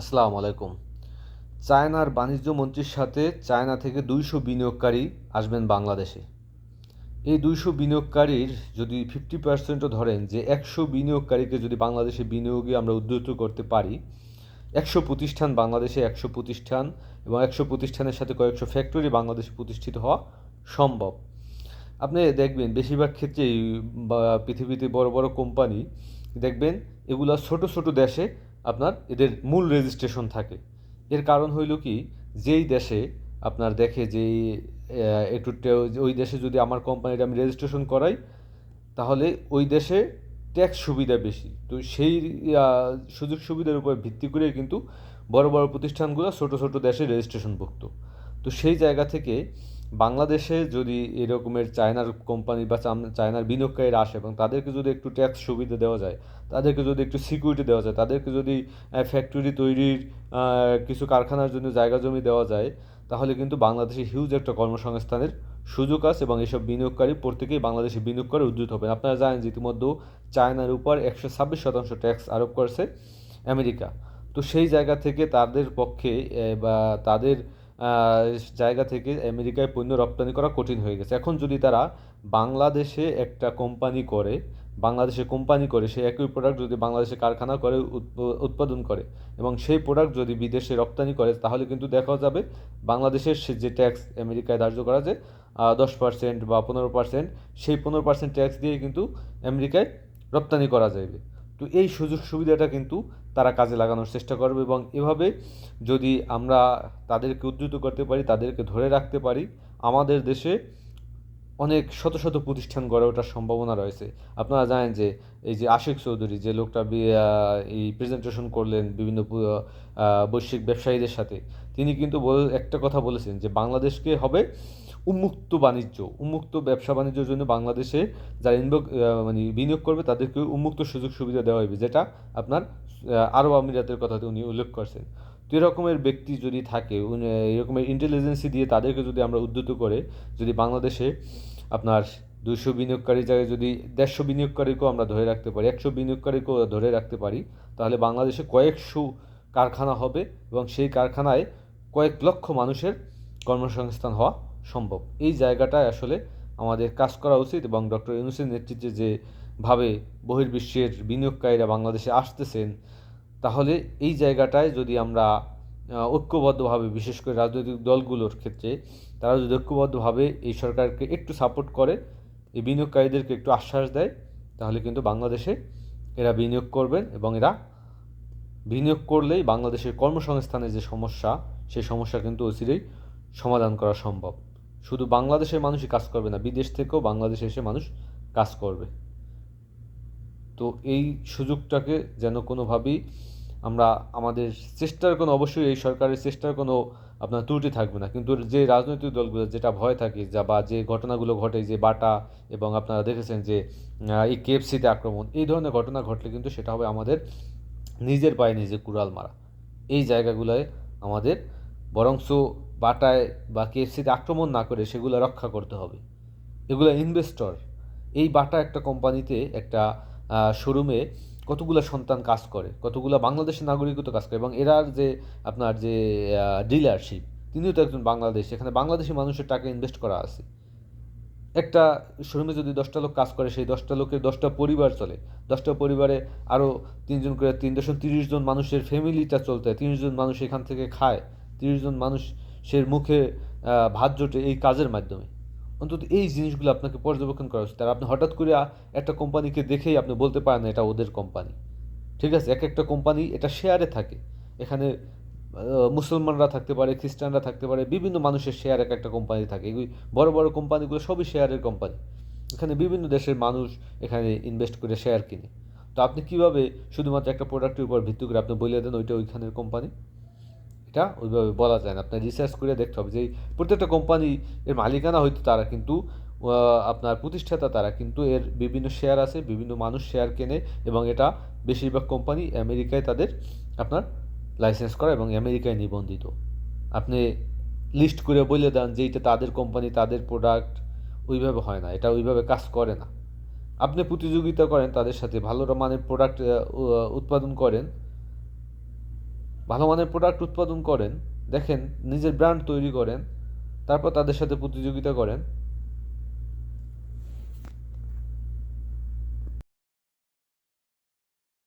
আসসালামু আলাইকুম। চায়নার বাণিজ্য মন্ত্রীর সাথে চায়না থেকে দুইশো বিনিয়োগকারী আসবেন বাংলাদেশে। এই দুইশো বিনিয়োগকারীর যদি ফিফটি পার্সেন্টও ধরেন যে একশো বিনিয়োগকারীকে যদি বাংলাদেশে বিনিয়োগে আমরা উদ্ধৃত করতে পারি, একশো প্রতিষ্ঠান বাংলাদেশে একশো প্রতিষ্ঠান এবং একশো প্রতিষ্ঠানের সাথে কয়েকশো ফ্যাক্টরি বাংলাদেশে প্রতিষ্ঠিত হওয়া সম্ভব। আপনি দেখবেন বেশিরভাগ ক্ষেত্রেই পৃথিবীতে বড় বড় কোম্পানি, দেখবেন এগুলা ছোট ছোট দেশে আপনার এদের মূল রেজিস্ট্রেশন থাকে। এর কারণ হইল কি, যেই দেশে আপনার দেখে যে একটু ওই দেশে যদি আমার কোম্পানিটা আমি রেজিস্ট্রেশন করাই, তাহলে ওই দেশে ট্যাক্স সুবিধা বেশি। তো সেই সুযোগ সুবিধার উপর ভিত্তি করে কিন্তু বড় বড় প্রতিষ্ঠানগুলো ছোট ছোট দেশে রেজিস্ট্রেশন রেজিস্ট্রেশনভুক্ত তো সেই জায়গা থেকে বাংলাদেশে যদি এরকমের চায়নার কোম্পানি বা চায়নার বিনিয়োগকারীরা আসে এবং তাদেরকে যদি একটু ট্যাক্স সুবিধা দেওয়া যায়, তাদেরকে যদি একটু সিকিউরিটি দেওয়া যায়, তাদেরকে যদি ফ্যাক্টরি তৈরির কিছু কারখানার জন্য জায়গা জমি দেওয়া যায়, তাহলে কিন্তু বাংলাদেশে হিউজ একটা কর্মসংস্থানের সুযোগ আছে এবং এসব বিনিয়োগকারী প্রত্যেকেই বাংলাদেশে বিনিয়োগ করে উদ্যুত হবেন। আপনারা জানেন যে ইতিমধ্যে চায়নার উপর একশো ছাব্বিশ শতাংশ ট্যাক্স আরোপ করেছে আমেরিকা। তো সেই জায়গা থেকে তাদের পক্ষে বা তাদের জায়গা থেকে আমেরিকায় পণ্য রপ্তানি করা কঠিন হয়ে গেছে। এখন যদি তারা বাংলাদেশে একটা কোম্পানি করে, বাংলাদেশে কোম্পানি করে সেই একই প্রোডাক্ট যদি বাংলাদেশে কারখানা করে, উৎপ- উৎপাদন করে এবং সেই প্রোডাক্ট যদি বিদেশে রপ্তানি করে, তাহলে কিন্তু দেখা যাবে বাংলাদেশের যে ট্যাক্স আমেরিকায় ধার্য করা যে দশ পার্সেন্ট বা পনেরো পার্সেন্ট সেই পনেরো পার্সেন্ট ট্যাক্স দিয়ে কিন্তু আমেরিকায় রপ্তানি করা যাবে তো এই সুযোগ সুবিধাটা কিন্তু তারা কাজে লাগানোর চেষ্টা করবে এবং এভাবে যদি আমরা তাদেরকে উদ্ধৃত করতে পারি, তাদেরকে ধরে রাখতে পারি, আমাদের দেশে অনেক শত শত প্রতিষ্ঠান গড়ে ওঠার সম্ভাবনা রয়েছে। আপনারা জানেন যে এই যে আশিক চৌধুরী, যে লোকটা এই প্রেজেন্টেশন করলেন বিভিন্ন বৈশ্বিক ব্যবসায়ীদের সাথে, তিনি কিন্তু বল- একটা কথা বলেছেন যে বাংলাদেশকে হবে উন্মুক্ত বাণিজ্য, উন্মুক্ত ব্যবসা বাণিজ্যের জন্য বাংলাদেশে যারা ইনভোগ মানে বিনিয়োগ করবে তাদেরকে উন্মুক্ত সুযোগ সুবিধা দেওয়া হবে, যেটা আপনার আরব আমিরাতের কথাতে উনি উল্লেখ করছেন। তো এরকমের ব্যক্তি যদি থাকে এরকমের ইন্টেলিজেন্সি দিয়ে তাদেরকে যদি আমরা উদ্ধৃত করে, যদি বাংলাদেশে আপনার দুশো বিনিয়োগকারী জায়গায় যদি দেড়শো বিনিয়োগকারীকেও আমরা ধরে রাখতে পারি, একশো বিনিয়োগকারীকেও ধরে রাখতে পারি, তাহলে বাংলাদেশে কয়েকশো কারখানা হবে এবং সেই কারখানায় কয়েক লক্ষ মানুষের কর্মসংস্থান হওয়া সম্ভব। এই জায়গাটায় আসলে আমাদের কাজ করা উচিত এবং ডক্টর ইউনুসের নেতৃত্বে যেভাবে বহির্বিশ্বের বিনিয়োগকারীরা বাংলাদেশে আসতেছেন, তাহলে এই জায়গাটায় যদি আমরা ঐক্যবদ্ধভাবে বিশেষ করে রাজনৈতিক দলগুলোর ক্ষেত্রে তারা যদি ঐক্যবদ্ধভাবে এই সরকারকে একটু সাপোর্ট করে, এই বিনিয়োগকারীদেরকে একটু আশ্বাস দেয়, তাহলে কিন্তু বাংলাদেশে এরা বিনিয়োগ করবেন এবং এরা বিনিয়োগ করলেই বাংলাদেশের কর্মসংস্থানের যে সমস্যা, সেই সমস্যা কিন্তু অচিরেই সমাধান করা সম্ভব। শুধু বাংলাদেশের মানুষই কাজ করবে না, বিদেশ থেকেও বাংলাদেশে এসে মানুষ কাজ করবে। তো এই সুযোগটাকে যেন কোনোভাবেই আমরা, আমাদের চেষ্টার কোনো, অবশ্যই এই সরকারের চেষ্টার কোনো আপনার ত্রুটি থাকবে না। কিন্তু যে রাজনৈতিক দলগুলো, যেটা ভয় থাকে, যা বা যে ঘটনাগুলো ঘটে, যে বাটা এবং আপনারা দেখেছেন যে এই কেএফসিতে আক্রমণ, এই ধরনের ঘটনা ঘটলে কিন্তু সেটা হবে আমাদের নিজের পায়ে নিজে কুড়াল মারা। এই জায়গাগুলোয় আমাদের বরংস বাটায় বা কেএফসিতে আক্রমণ না করে সেগুলো রক্ষা করতে হবে। এগুলো ইনভেস্টর। এই বাটা একটা কোম্পানিতে একটা শোরুমে কতগুলো সন্তান কাজ করে, কতগুলো বাংলাদেশের নাগরিকত্ব কাজ করে এবং এরার যে আপনার যে ডিলারশিপ, তিনিও তো একজন বাংলাদেশ, এখানে বাংলাদেশি মানুষের টাকা ইনভেস্ট করা আছে। একটা শোরুমে যদি দশটা লোক কাজ করে, সেই দশটা লোকের দশটা পরিবার চলে। দশটা পরিবারে আরও তিনজন করে, তিন দশম তিরিশ জন মানুষের ফ্যামিলিটা চলতে হয়। তিরিশ জন মানুষ এখান থেকে খায়, তিরিশ জন মানুষের মুখে ভাত জোটে এই কাজের মাধ্যমে। অন্তত এই জিনিসগুলো আপনাকে পর্যবেক্ষণ করা উচিত। আর আপনি হঠাৎ করে একটা কোম্পানিকে দেখেই আপনি বলতে পারেন না এটা ওদের কোম্পানি। ঠিক আছে? এক একটা কোম্পানি এটা শেয়ারে থাকে। এখানে মুসলমানরা থাকতে পারে, খ্রিস্টানরা থাকতে পারে, বিভিন্ন মানুষের শেয়ার এক একটা কোম্পানি থাকে। এগুলি বড় বড় কোম্পানিগুলো সবই শেয়ারের কোম্পানি। এখানে বিভিন্ন দেশের মানুষ এখানে ইনভেস্ট করে শেয়ার কিনে। তো আপনি কীভাবে শুধুমাত্র একটা প্রোডাক্টের উপর ভিত্তি করে আপনি বলে দেন ওইটা ওইখানের কোম্পানি? এটা, ওইভাবে বলা যায় না। আপনার রিসার্চ করে দেখতে হবে যে প্রত্যেকটা কোম্পানি এর মালিকানা হয়তো তারা কিন্তু আপনার প্রতিষ্ঠাতা তারা কিন্তু এর বিভিন্ন শেয়ার আছে, বিভিন্ন মানুষ শেয়ার কেনে এবং এটা বেশিরভাগ কোম্পানি আমেরিকায় তাদের আপনার লাইসেন্স করা এবং আমেরিকায় নিবন্ধিত। আপনি লিস্ট করে বলে দেন যে এটা তাদের কোম্পানি তাদের প্রোডাক্ট ওইভাবে হয় না। এটা ওইভাবে কাজ করে না। আপনি প্রতিযোগিতা করেন, তাদের সাথে ভালো মানের প্রোডাক্ট উৎপাদন করেন ভালো মানের প্রোডাক্ট উৎপাদন করেন, দেখেন নিজের ব্র্যান্ড তৈরি করেন, তারপর তাদের সাথে প্রতিযোগিতা করেন।